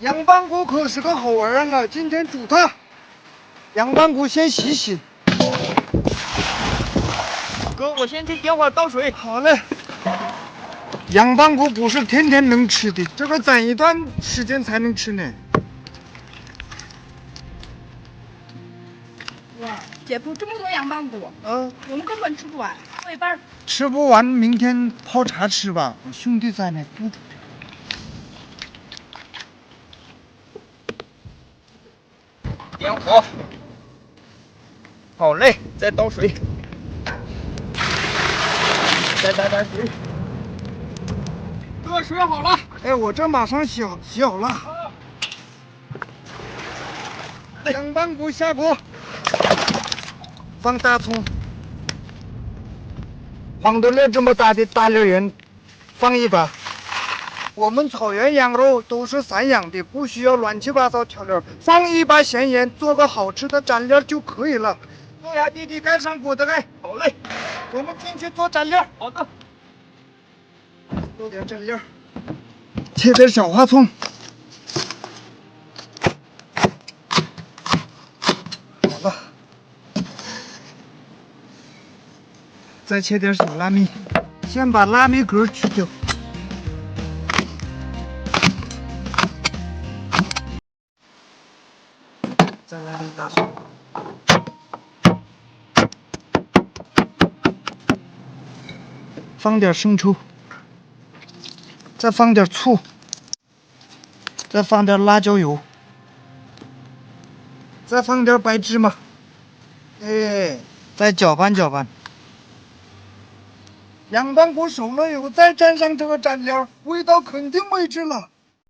杨帮骨可是个好玩儿啊，今天煮它。杨帮骨先洗洗。哥，我先去电话倒水。好嘞。杨帮骨不是天天能吃的，这个攒一段时间才能吃呢。哇，姐夫这么多羊棒骨，嗯，我们根本吃不完，我一半。吃不完，明天泡茶吃吧。我兄弟在呢，不。点火。好嘞，再倒水。再打点水。哥，水好了。哎，我这马上洗好洗好了。羊棒骨下锅，放大葱，黄豆粒这么大的大粒盐，放一把。我们草原羊肉都是散养的，不需要乱七八糟调料，放一把咸盐，做个好吃的蘸料就可以了。诺亚弟弟盖上锅的盖，好嘞，我们进去做蘸料。好的。做点蘸料，切点小花葱。好了，再切点小拉米，先把拉米壳去掉。再来点大蒜。放点生抽，再放点醋，再放点辣椒油，再放点白芝麻，哎，再搅拌搅拌。羊棒骨熟了以后，再蘸上这个蘸料，味道肯定没治了。